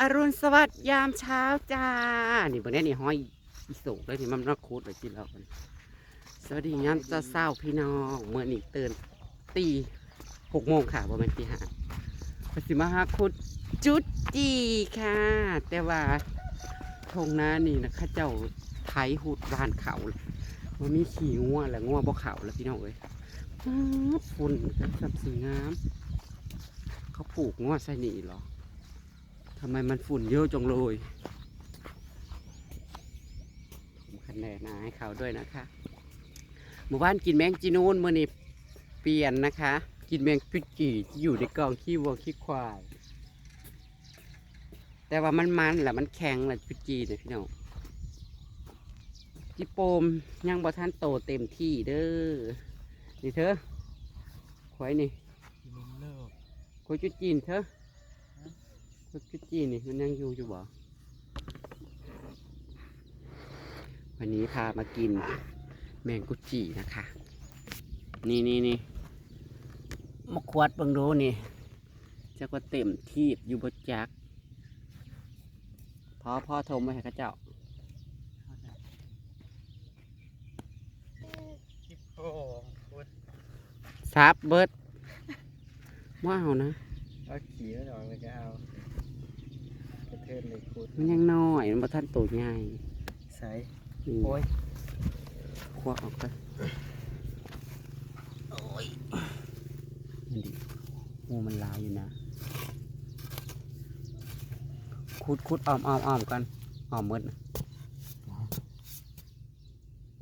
อรุณสวัสดิ์ยามเช้าจ้า นี่บนนี้นี่ห้อยอีโศกเลยนี่มันรักคูดเลยที่เรากันสวัสดีงามเศร้าพี่น้องเมื่อนี่ตื่นตีหกโมงค่ะประมาณตีห้าปสิมาหาคุดจุดจีค่ะ แต่ว่าทงน้านี่นะข้าเจ้าไถหูดบานเขาเลยมันมีขี่งัวแหละงัวบ่เขาแล้วพี่น้องเอ้ยฝุ่นกันสับสีงาม เขาผูกงัวใส่นี่หรอ ทำไมมันฝุ่นเยอะจังเลยผมคะแนนมาให้เขาด้วยนะคะหมู่บ้านกินแมงจีนูนมื่อนี้เปลี่ยนนะคะ กินแมงปิดกี่ที่อยู่ในกล่องขี้วัวขี้ควาย แต่ว่ามันมันแหละมันแข็งแหละปิดจีเนี่ยพี่น้องจิโปมยังบ่ท่านโตเต็มที่เด้อ นี่เธอ ควายนี่กินเลิกควายจุดจีนเธอคุ กกี้จีนนี่มันยังอยู่อยู่บ่วันนี้พามากินแมงกุดจีนะคะ นี่นี่นี่มาควดเบังดูนี่จะก็เต็มที่อยู่บนจักพ่อพ่อโทรมาให้เข้าเจ้าคิดโป่งพุดซับเบิดว้าวนะเอาขี่ไม่ออกเลยก็เอากระ เทินเลยพุดมันยังน้อยมันบ่ทันโตใหญ่ใส่นี่โอ้ยควักออกไปโอ้ยมันดิโอ้มันลายอยู่นะคุดคุดอ้อมอ้อมอ้อมกันอ้อมหมดนะ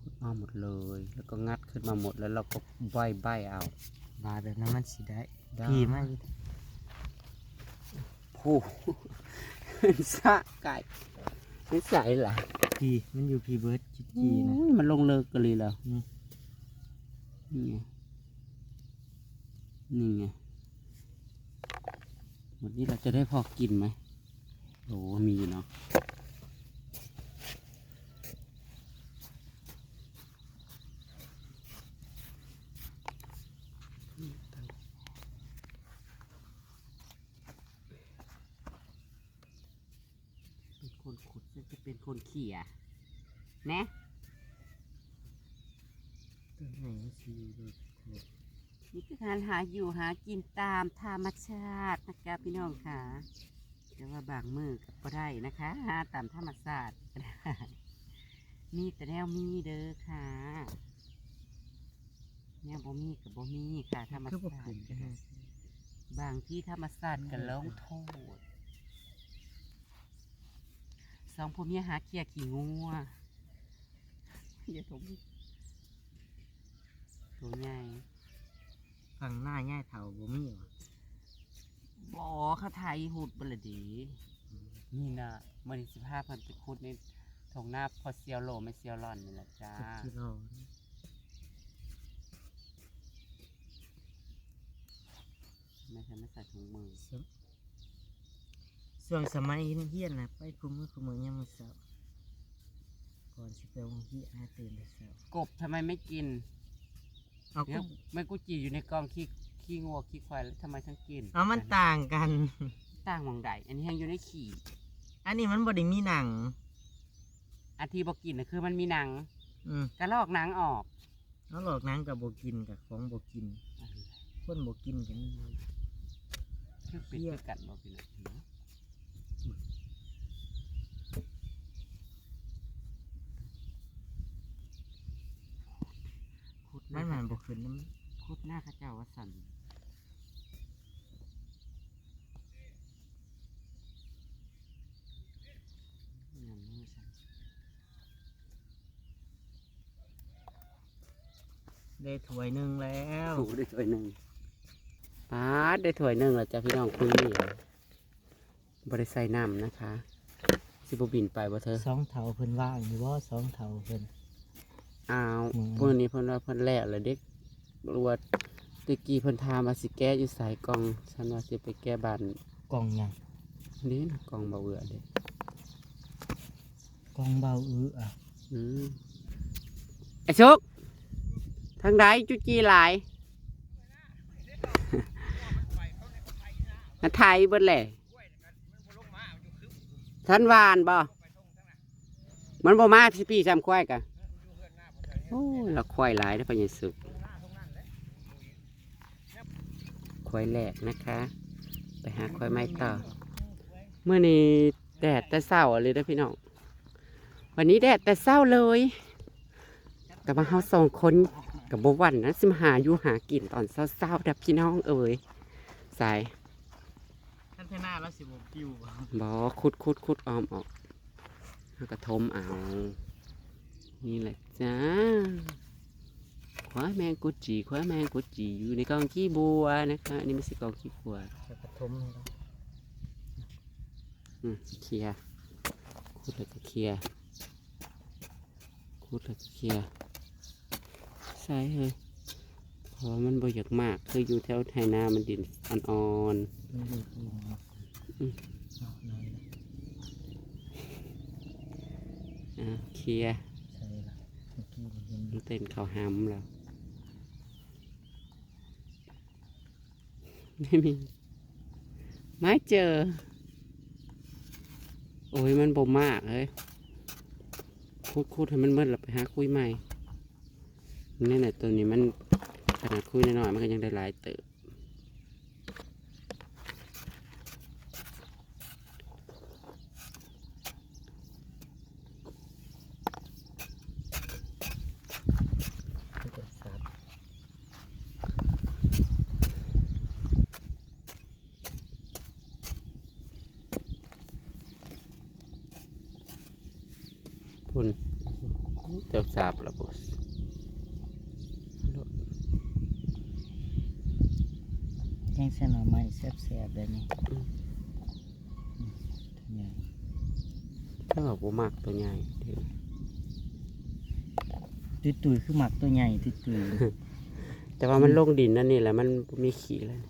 คุดอ้อมหมดเลย แล้วก็งัดขึ้นมาหมดแล้วเราก็ใบใบเอาบาแบบนั้นมันสิได้ได้พี่มากผู้ สะไก่ไม่ใส่หรอพี่มันอยู่พี่เบิร์ดจิจีนะโอ้ยมันลงเลิกกันเลยแล้วนี่นี่ไงนี่ไงวันนี้เราจะได้พอกินไหมโอ้มีอยู่เนาะ เป็นคนขุดฉันจะ เป็นคนเขี่ยนะตัวไหนมันสิอยู่เบิดเถิดนี่คือการหาอยู่หากินตามธรรมชาตินะคะพี่น้องค่ะแต่ว่าบางมือก็ได้นะคะหาตามธรรมชาติก็ได้มีแต่แนวมีเด้อค่ะแนวบ่มีกับบ่มีค่ะธรรมคือบ่ชาขึ้นติก็ได้บางที่ธรรมชาติก็ลงโทษ สองผัวเมียหาเคียขี่งัวอย่าถมตัวใหญ่ฝั่งหน้าง่ายเท่าบ่มีหรอบอเขาไทยหุดบลดีนี่นะมันสิบห้าพันไปคุดนี่ถงหน้าพอเซียวโลไม่เซียวหล่อนนี่แหละจ้าสักกิโลไม่ใช่ไม่ใส่ถุงมือ สมส่วนสมัยเฮียนๆนะไปคุมมือคุมมือยามมื้อเช้าก่อนสิไปโรงเรียนนะตื่นแต่เช้ากบทำไมไม่กินเอาเนี่ก็ยไม่กูจีอยู่ในกองขี้ขี้งัวขี้ควายแล้วทำไมทั้งกินเอามันต่างกัน ต่างหมองใดอันนี้ยังอยู่ในขี่อันนี้มันบ่ได้มีหนังอันที่บอกินนะคือมันมีหนังอืมกระลอกหนังออกเอาหลอกหนังกับบ่กินกับของบ่กินคนบ่กินกันนี่คือเป็นคือกันบอกกินนะ ขุดห มัน้านมันบ่ขึ้นน้ขุดหน้าข้าเจ้าวัดสันอย่างนี้สันำได้ถ้วยหนึงแล้วถูได้ถ้วยหนึ่งปาดได้ถ้วยหนึ่งแล้วจ้ะพี่น้องคุยนี่บริใส่น้ำนะคะ สิบบินไปบ่เธอสองเท่าเพิ่นว่างอยู่บ่สองเท่าเพิ่น อ้าวอืมพวกนี้เพิ่นว่าเพิ่นแลกเลยเด็กรวดตะกี้เพิ่นทามาสิแก้อยู่สายกล่องฉันว่าสิไปแก้บ้านกล่องหยังนี่นะกล่องเบาเอือเด้กล่องเบาอื้ออะอืมไอ้ชุกทางใดจุจีหลายนาไทยเบิดแหละทันวานบ่มันบ่มาที่พี่จำควายกะโอ้ยแล้วควายหลายนะพะยายสุกควายแหลกนะคะ ไปหาควายไม้ต่อเมื่อนี้แดดแต่เศร้าเลยนะพี่น้องวันนี้แดดแต่เศร้าเลยแต่มาเฮาสองคนกับบวันนะสิมาหาอยู่หากินตอนเศร้าๆดับพี่น้องเอ่ยสายท่านเทน่าแล้วสิบปิวบ่บอคุดคุดคุดออมออกแล้วก็ทมเอา นี่แหละจ้าขวาแมงกุดจีขวาแมงกุดจีอยู่ในกองขี้บัวนะคะอันนี้ไม่ใช่กองขี้บัวจะกระทมเลยเนาะอืมเคลียร์คุดแล้วก็เคลียร์คุดแล้วก็เคลียใช่เลยเพราะว่ามันบ่อยากมาก คืออยู่แถวไทยนามันดินอ่อนมันดูดลงเนาะอืมเอาหน่อยละๆเคลียร์ เต็นเต้นเขาห้ำแล้ว ไม่มี ไม่เจอ โอ้ยมันบ่มากเลยคุดคุดให้มันเมื่อแล้วไปหาคุยใหม่นี่แหละตัวนี้มันขนาดคุยน้อยๆมันก็ยังได้หลายเติบ ที่จะสับ พุ่นเจ้าสาบแล้วบส แกงเส้นหน่อไม้แซ่บๆแบบนี้อืมทำไงถ้าบอกบ่มากตัวใหญ่เด้อตุยตุยๆคือหมักตัวใหญ่ตุยตุยแต่ว่ามันลงดินนั่นนี่แหละมันบ่มีขี้เลย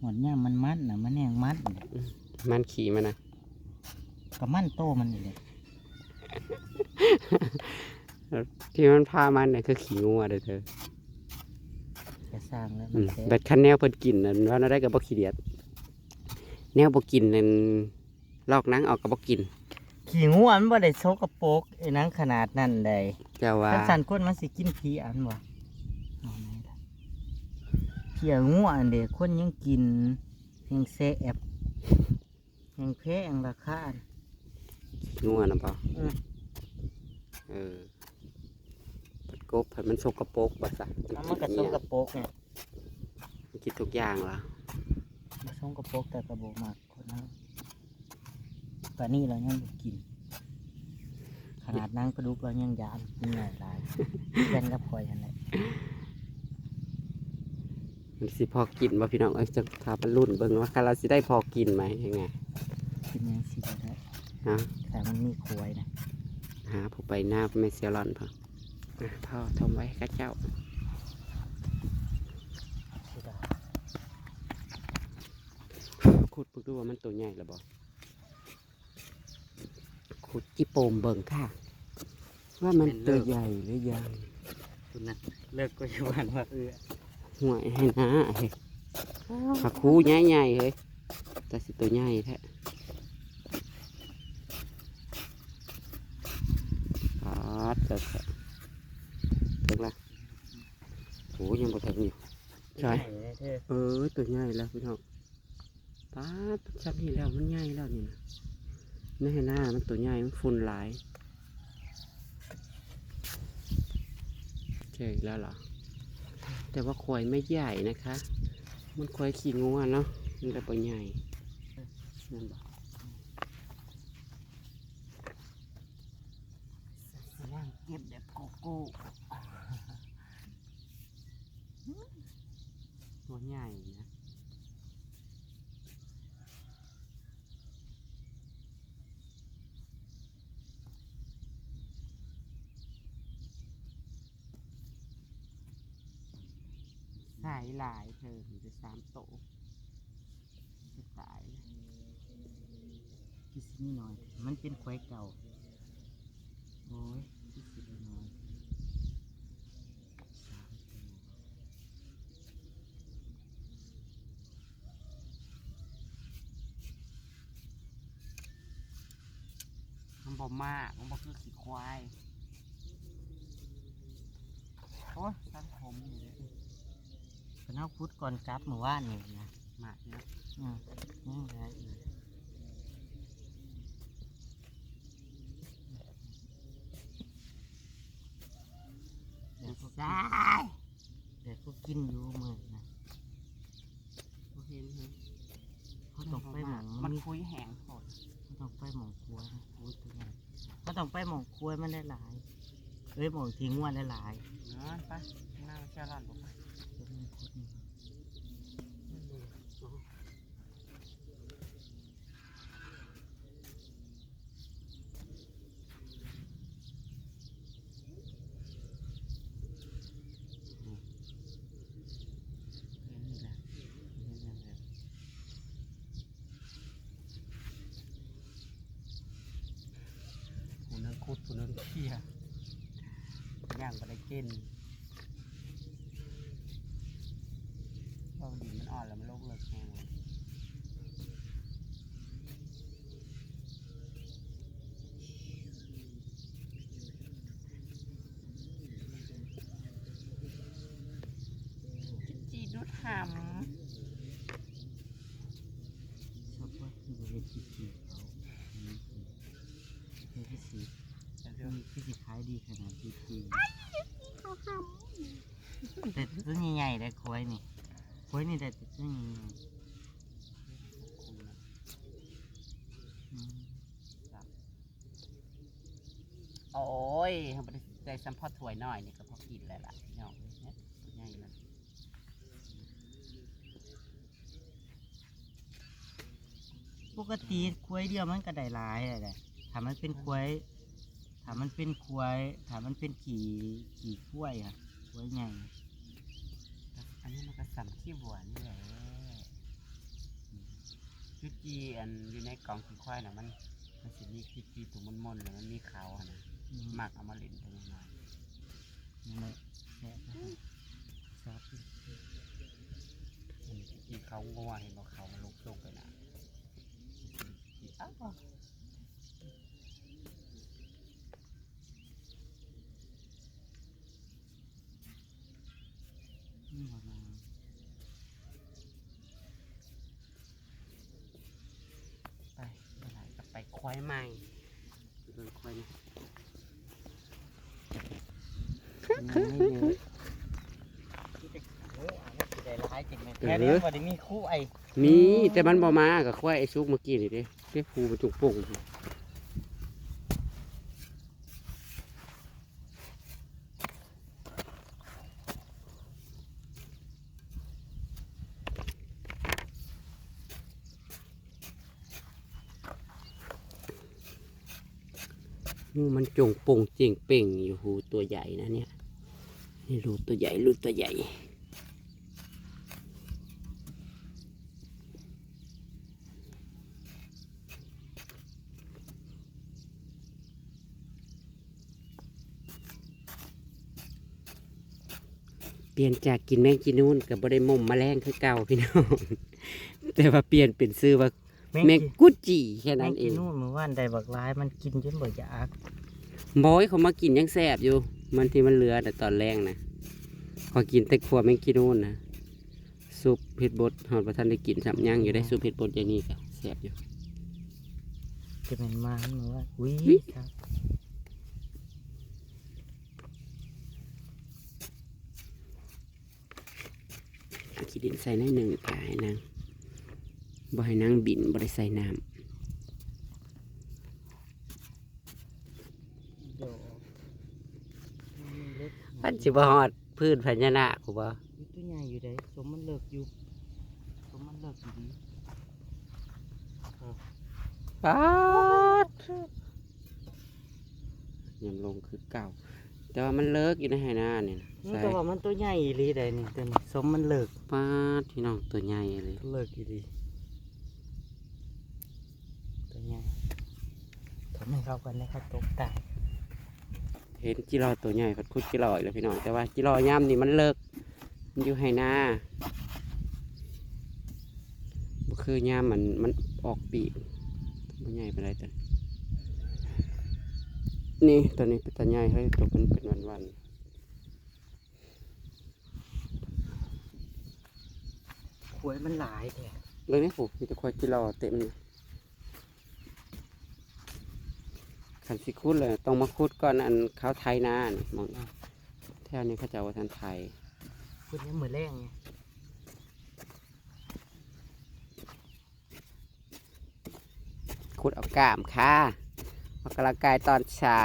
หมดเนี่ยมันมัดนะมันแห้งมัดน่ะมันขี่มันนะกับมันโตมันนี่เลย ที่มันพามันเนี่ยคือขี่งัวเด้อเธอจะสร้างแล้วอืมันมแซ่แบดคันแนวเพิ่นกินนั่นว่าน่าได้กับบ่ขี้เดียด แนวบ่กินนั่นลอกหนังออกกับบ่กินขี่งูอันบ่ได้โซกระโปรกไอ้หนังขนาดนั้นใดเจ้าว่า ถ้าสันคนมันสิกินผีอันบ่เอาไหนล่ะเขี่ยงูอันเด็กคนยังกินยังแซ่บยังแพงราคาขี้งัวนะบ่อืม เออเปิด กบให้มันสกปรกบ่ซะเอามันก็โซกระโปรกเนี่ยมันกินทุกอย่างล่ะมาโซกระโปรกแต่กระโบมากคนนั้นปานนี้เรายังบ่กิน ขนาดนั่งกระดูกเรายังยานมีใหญ่หลายเป็นกับคอยอันไหนมันสิพอกินบ่พี่น้องเอ้ยจะพาไปรุ่นเบิ่งว่าคันเราสิได้พอกินไหมยังไงกินยังสิบ่ได้ฮะแต่มันมีควยนะ หาผู้ไปหน้าแม่เซียรอนพออะ พ่อทมไว้ข้าเจ้าสิได้ขุดเพิ่งดูว่ามันตัวใหญ่หรือบ่ขุดจิโปมเบิ่งค่ะ ว่ามันตัวใหญ่หรือยังคุณนะเลิกก็อยู่วันว่าเออห่วยให้นะเฮ้ยขาคูใหญ่ๆเฮ้ยแต่สิตัวใหญ่แท้ปาดจะแท้ถึงละโอ้ยังบ่ถึงอยู่ ใช่เธอเออตัวใหญ่แล้วพี่น้องป้าดชับนี่แล้วมันใหญ่แล้วนี่นะแน่หน้ามันตัวใหญ่มันฝุ่นหลายเจออีกแล้วเหรอ แต่ว่าควายไม่ใหญ่นะคะ มันควายขี่งัวเนาะมันแบบใหญ่นั่นบอกสิย่างเก็บแบบโกโก้ ตัวใหญ่นะสายหลายเธอถึงจะสามโตจะตายกิสิมีน้อย มันเป็นควายเก่า โอ้ยกิสิมีน้อยสามตัว บ่มากมันบ่คือขี้ควาย โอ้ยสั้นผมอยู่เลยเพิ่นเอาพุดก่อนกลับเมื่อวานนี่นะมากเนี่ยอืมยังเหลืออีกเดี๋ยวพวกกินเดี๋ยวพวกกินอยู่มื้อนะบ่เห็นเห็นเขาต้องไปหมองมัมันนมีคุยแห้งโพดเขาต้องไปหมองครัวนะ ต้องไปหมองคุ้ยมันได้หลายเอ้ยหมองทิ้งวันได้หลายเนาะไปนั่งเชื่อร้านบ่ไป เดี๋ยวมันพุดนี่ เห็นนี่แหละเห็นอย่างแบบผู้นึง คุดผู้นึงเขี้ยย่างไปได้กินเพราะดินมันอ่อนแล้วมันโลกเลิกแห้งเลยจิจีนุดห ชอบว่าอยู่ในที่สีเขาอืมในที่สีำ ที่ที่สีขายดีขนาดที่สีแต่ตัวใหญ่ๆได้ ควายนี่ควายนี่ได้ตัวใหญ่ๆอืมโอ้ยเขาไม่ได้ได้สัมพอถ้วยน้อยนี่ก็พอกินแล้วล่ะพี่น้องเนี่ยตัวใหญ่มันปกติควายเดียวมันก็ได้หลายอะแหละถ้ามันเป็นควายถ้ามันเป็นควายถ้ามันเป็นขี่ขี่กล้วยอะควายใหญ่ อันนี้มันก็สัมขี้บัวนี่แหละจุจีอันอยู่ในกล่องขี้ควายน่ะมันมันสิมีขี้จีตุ่มมนๆแล้วมันมีเขาอะนะอืมหมักเอามาเล่นตรงนั้นนั่นแหละแซ่บนะครับชอบอยู่อันนี้ขี้จีเขางัวเห็นบอกเขามันลุกลงไปนะอ้าว อืมประมาณ ไปเมื่อไหร่ก็ ไปควายใหม่เดินควายนี่มันไม่เยอะที่จะโอ้อันนี้มแค่นี้บ่ได้มีคู่ไอ้มีแต่มันบ่มากับควายไอ้ซุกเมื่อกี้นี่เด้เรียกภูมันจุกปุ่ง มันจงโป่งเจียงเป่งอยู่หูตัวใหญ่นะเนี่ยนี่รูตัวใหญ่รูตัวใหญ่เปลี่ยนจากกินแมงกินนู่นกับบได้มุมแมลงคือเก่าพี่น้อง แต่ว่าเปลี่ยนเป็นซื้อว่า แมงกุดจีแค่แม่นั้งนเอกินงนู่นเมื่อวานได้บักร้ายมันกินจนบ่อยากบอยเขามากินยังแสบอยู่ มันที่มันเหลือแต่ตอนแรกนะขอกินแต่ขวแมงกินนู่นนะซุปเผ็ดบดหอดประทันได้กินสามย่างอยู่ได้ซุปเผ็ดบดอย่างนี้ก็แสบอยู่จะเป็นมาเมื่อวานอุ้ยอุ๊ยครับเอาขี้ดินใส่ในอยหนึ่งกายนาง บ่ให้นางบินบ่ได้ใส่น้เดี๋ยวมันเล็กำพันสิบ่ฮอดพื้นพญานาคกูบ่มีตัวใหญ่อยู่เด้สมมันเลิกอยู่สมมันเลิกอยู่ดีป๊าดยำลงคือเก่า แต่ว่ามันเลิกอยู่ในไหนาเนี่ยนะนี่ใส่ก็ว่ามันตัวใหญ่อีหลีได้นี่ตัวนี้สมมันเลิกป๊าดพี่น้องตัวใหญ่เลยเลิกอีหลีตัวใหญ่ทำให้ เข้ากันนะครับตกตายเห็นจิรอตัวใหญ่พัดคุดจิรออีกแล้วพี่น้องแต่ว่าจิรอย่ำนี่มันเลิกมันอยู่ไหนาบ่คือย่ำมันมันออกปีกมันใหญ่ไปเลยแต่นี่ตัวนี้เป็นตาใหญ่เฮ้ยตัวมันเป็นวันวันขวยมันหลายแท้ๆเลยนี่ผูกมีแตะควายกิโลเต็มเลย ขันสิคุดเลยต้องมาคุดก่อนอันเขาไทยนานี่มองแถวนี้เขาจะเอาไว้ทันไทยคุณยังมือแรงไงคุดเอากล้ามค่ะออกกำลังกายตอนเช้า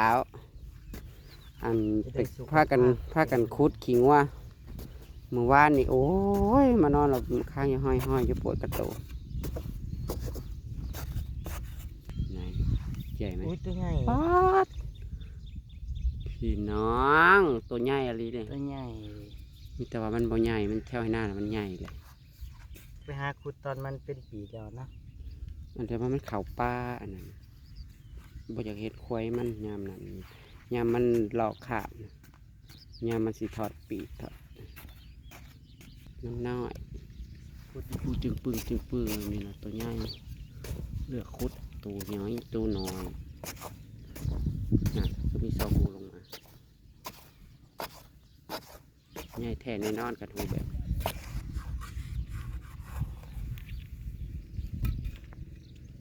อันไปพากันพากันคุดขิงว่าเมื่อวานนี่โอ้ยมานอนหลับข้างอยังห้อยห้อยจะปวดกระโตกไหน ใหญ่ไหมอุ้ยตัวใหญ่ป๊าดพี่น้อง ตัวใหญ่อะไรเนี่ยตัวใหญ่มีแต่ว่ามันบ่ใหญ่ มันแถวให้หน้าน่ะมันใหญ่เลย ไปหาขุดตอนมันเป็นปีแล้วนะอันเดียวว่ามันเข่าป้าอันนั้นบ่อยากเห็ดควายมันยามนั้นยามมันหลอกขาบนะยามมันสิถอดปีกถอดน้ำน้อยคุดปูจึงปึงจึงปึงนี่นะตัวใหญ่เลือกคุด ตัวน้อยตัวน้อยนะก็มีซองหูลงมาใหญ่แท้แน่นอนกันหูแบบ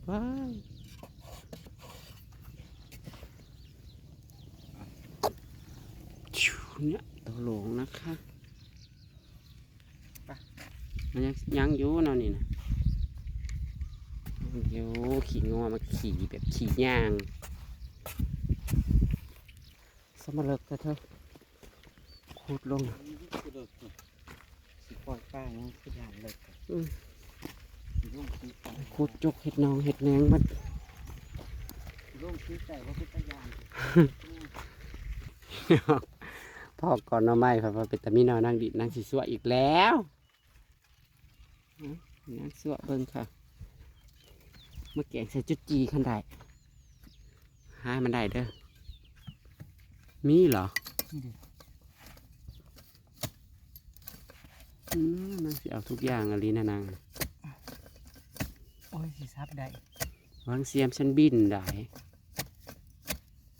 ว้ายชิวเนี่ยตัวหลงนะคะไปมันยังยังอยู่เนาะนี่นะเดี๋ ยวขี่งอมาขี่แบบขี่ย่าง สมาเลิกเถอะเธอขุดลงสิปล่อยป้ายังคือด่านเลยอืมลุงซื้อไก่ขุดจกเห็ดนองเห็ดแหนงมันลุงซื้อไก่ว่าเป็นตะยานพ่อก่อนหน้อไม้พ่อเป็นตะมีนอนั่งดินนั่งสีสวอีกแล้วอืมนั่งสวเบิ่งค่ะเมื่อแกงใส่จุดจีขันได้ให้มันได้เด้อ มีเหรอนี่ดิอืมนั่งสิเอาทุกอย่างอะไรนะนาง โอ้ยสิซับได้วางเสียมฉันบินได้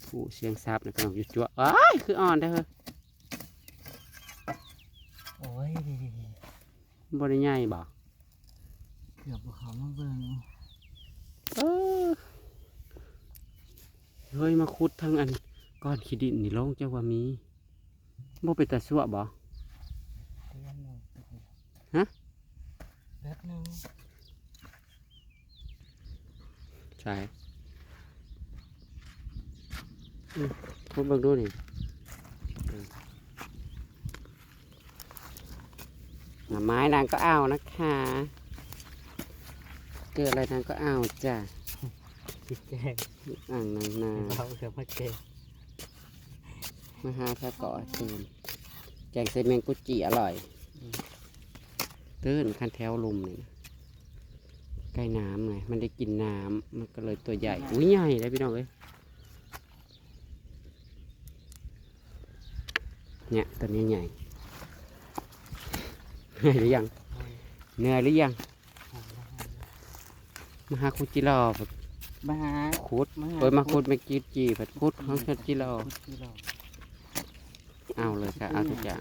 ผู้เสียงซับนะกำลังอยู่จั่วอ้ายคืออ่อนได้อเฮ้ยโอ้ยบริใหญ่บ่เกือบภูเขามาเบิ่ง เออ เฮ้ยมาคุดทั้งอันก้อนขี้ดินนี่ลงเจ้าว่ามีบ่เป็นตาสัวบ่เดือนหนึ่งฮะแป๊บหนึงใช่อืมคุดเบิ่งดูนี่อืมหน่อไม้นางก็เอานะคะ เกิดอะไรนางก็เอาจ้ะ สิแกงอ่างนางนาเราเกือบมาแกงมาหาพระเกาะตื่นแกงใส่แมงกุจิอร่อย ตื่นคันแถวลุมนี่นะใกล้น้ำไงมันได้กินน้ำมันก็เลยตัวใหญ่ อุ้ยใหญ่เลยพี่น้องเอ้ยเนี่ยตัวนี้ใหญ่เหนื่อยหรือยังเหนื่อยหรือยังมาหาคุจิรอผัด มาหาคุดมาหาเอ้ยมาคุดแมงกีจีผัดคุดของคุจิรอคุดที่เราเอาเลยค่ะเอาทุกอย่าง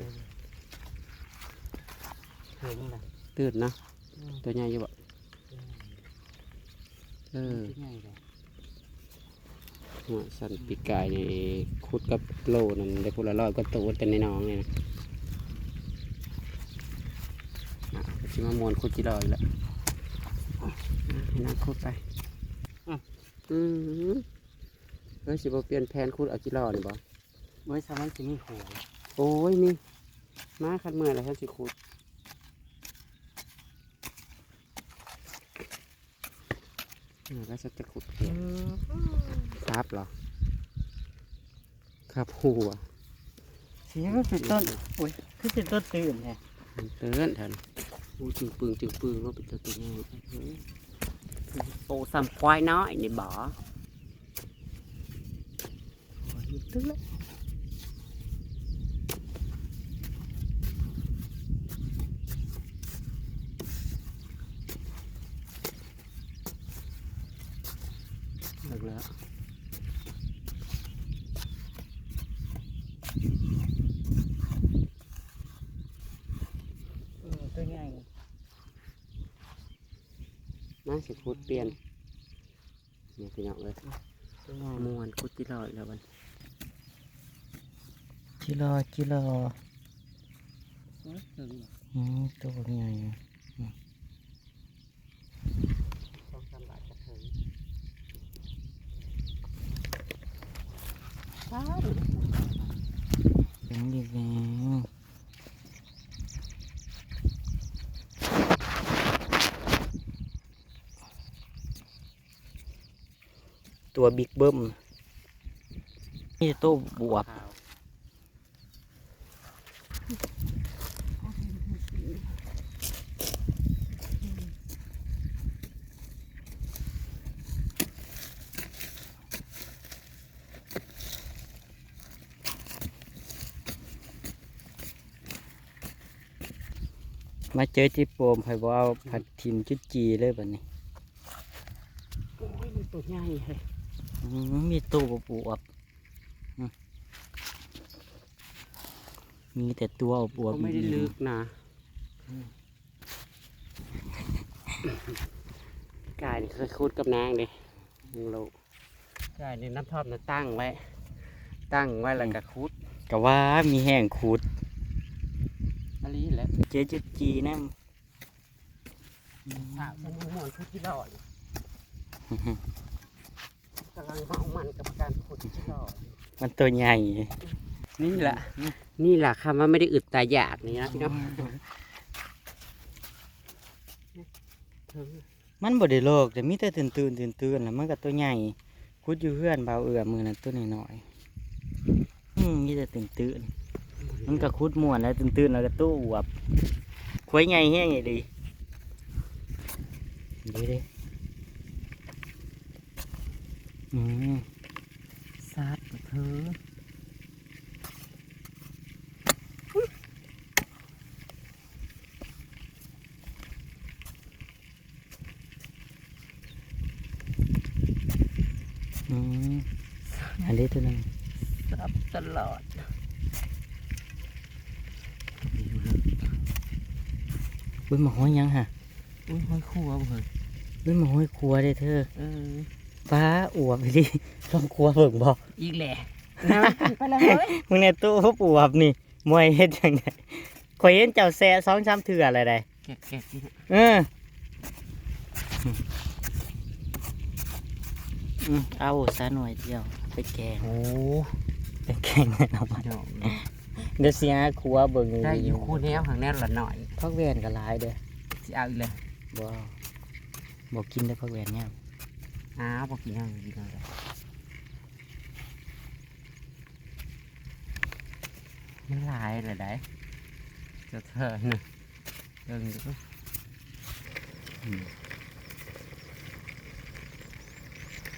ถึงนะตื่นเนาะอืมตัวใหญ่อยู่บ่เออที่ใหญ่เลยหัวสันปีกายนี่คุดกับโลนั่นได้พูละร้อยก็ตัวแต่ในน้องเนี่ยนะอะชิมามวนคุดจีรอยแล้วอะให้นางคุดไป อืมเฮ้ยสิบเปลี่ยนแผนคุดเอาจีรอนี่บ่ไว้สามันจะมีหัวโอ้ยนี่มาคันเมื่อไรท่านสิคุดอะแล้วจะขุดเห็ดครับเหรอครับหัวเสียงก็เป็นต้นโอ้ยคือเป็นต้นตื่นแฮะมันเตือนทันอู้จึงปึงจึงปึงว่าเป็นตัวตัวใหญ่เฮ้ยโตซ้ำควายน้ อยนี่บ่โอ้ยมันเตือนเลิกแล้ว มาสิคุดเปลี่ยนนี่พี่น้องเลยตัวใหญ่มวนคุดจิรออีกแล้ววันจิรอจิรออืมตัวใหญ่ สองสามบาทจะถึง เสียงดีแดง ตัวบิ๊กเบิ้มนี่ตัวบวบมาเจอจิโปมให้บ่เอาผัดทิมจุดจีเลยแบบนี้โอ้ยมันตัวใหญ่เลย มมีตัวบวบอืมมีแต่ตัวบวบก็ไม่ได้ลึกนะกายนี่เคยคุดกับนางเด้ยังรู้กายนี่น้ำทอดน่ะตั้งไว้ ตั้งไว้แล้วก็คุดก็ว่ามีแห้งขูดอันนี้แหละเจอจุดจีนะสาวฉันมวนคุดที่รอด กำลังเมามันกับการขุดที่รอดมันตัวใหญ่ นี่แหละ นี่แหละคำว่าไม่ได้อึดตาอยากนี่นะพี่น้องมันบ่ได้โลกแต่มีแต่ตื่นตื่นตื่นตื่นแล้วมันก็ตัวใหญ่คุดอยู่เพื่อนเบาเอือมือนั่นตัวน้อยๆอืมมีแต่ตื่นตื่นมันก็คุดม่วนแล้วตื่นตื่นแล้วก็ตู้อวบควยใหญ่แห้งไงดีดีเด้ อืมซัดกับเธออืมอันนี้ตัวหนึงซับตลอดเบิ้ลมาห้อยยังฮะอุ้ยห้อยครัวเพิ่นเบิ้ลมาห้อยครัวได้เธอเออ ฟ้าอวบไปดิลองครัวเบิ่งบอกอีกแหละนะไปเลยเฮ้ยมึงในตู้เขาปวบนี่มวยเฮ็ดยังไงคอยเห็นเจ้าแซ่สองสามเถื่ออะไรได้แกะแกะนี่เอออืมเอาซะหน่อยเดียวไปแกงโอ้ไปแกงแน่นอนดอกเดี๋ยวเสียครัวเบิ่งได้อยู่คู่แนวข้างแน่ละหน่อยพักแวนก็หลายเด้อสิเอาอีกเลยบ่บ่กินได้อพักแวนเนี่ย อ้าวบอกกินยังกินอะไรมันหลายเลยได้เจะเธอเนะเดินดู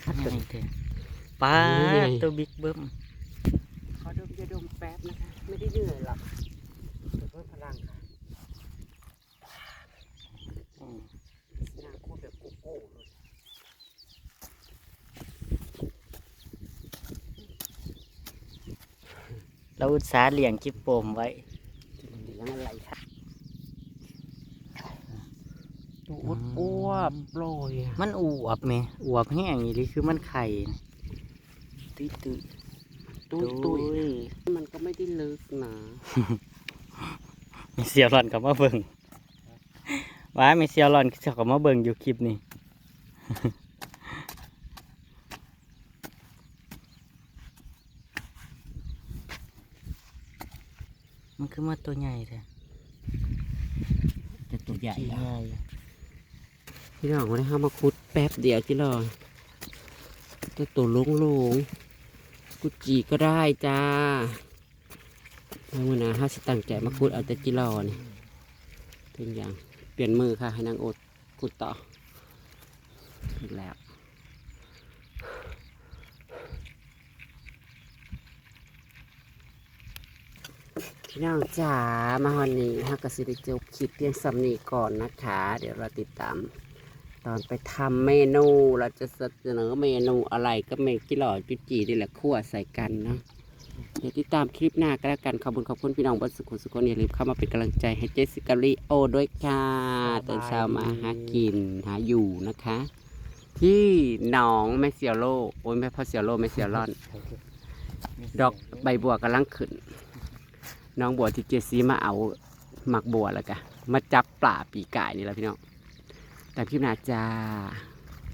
ยังไงเด้อป้าตัวบิ๊กเบิ้มขอดมจะดมแป๊บนะคะ ไม่ได้เหนื่อยหรอกแต่เพิ่มพลังค่ะนางพูดแบบโกโก้ เลยเราอุตส่าห์เลี้ยงจิปโปมไว้เลี้ยงอะไรค่ะตัวอวดอ้วบโปรยอะมันอวบไหมอวบแห้งอีหลีคือมันไข่ตุ้ยตุ้ยตุ้ยตุ้ยมันก็ไม่ได้ลึกนะมีเสียหลอนกับมาเบิ่งว่ามีเสียหลอนเขากับมาเบิ่งอยู่คลิปนี้ คือมาตัวใหญ่แท้จะตัวใหญ่ใหญ่พี่น้องวันนี้ห้ามาคุดแป๊บเดียวจิรอตัวตัวลุงลุงกุดจีก็ได้จ้าแล้ววันนะห้าสิตั้งใจมาคุดเอาแต่จิรอนี่เป็นอย่างเปลี่ยนมือค่ะให้นางโอดคุดต่ออีกแล้ว พี่น้องจ๋ามาวันนี้ฮะกสิได้จบคลิปเพียงสำนีก่อนนะคะ เดี๋ยวเราติดตาม ตอนไปทำเมนูเราจะเสนอเมนูอะไรก็เมกิหล่อจุจีนี่แหละคั่วใส่กันเนาะเดี๋ยวติดตามคลิปหน้าก็แล้วกันขอบคุณขอบคุณพี่น้องบนสุขุสุขคนอย่าลืมเข้ามาเป็นกำลังใจให้เจสสิกาลีโอด้วยค่ะตื่นเช้ามาหากินหาอยู่นะคะ ที่หนองแม่เสียวโลโอ้ยแม่พ่อเสียวโลแม่เสียวร่อน ดอกใบบัวกำลังขึ้น น้องบัวที่เจซีมาเอาหมักบัวแล้วกะมาจับปลาปีกไก่นี่แล้วพี่น้องแต่พี่นาจ้า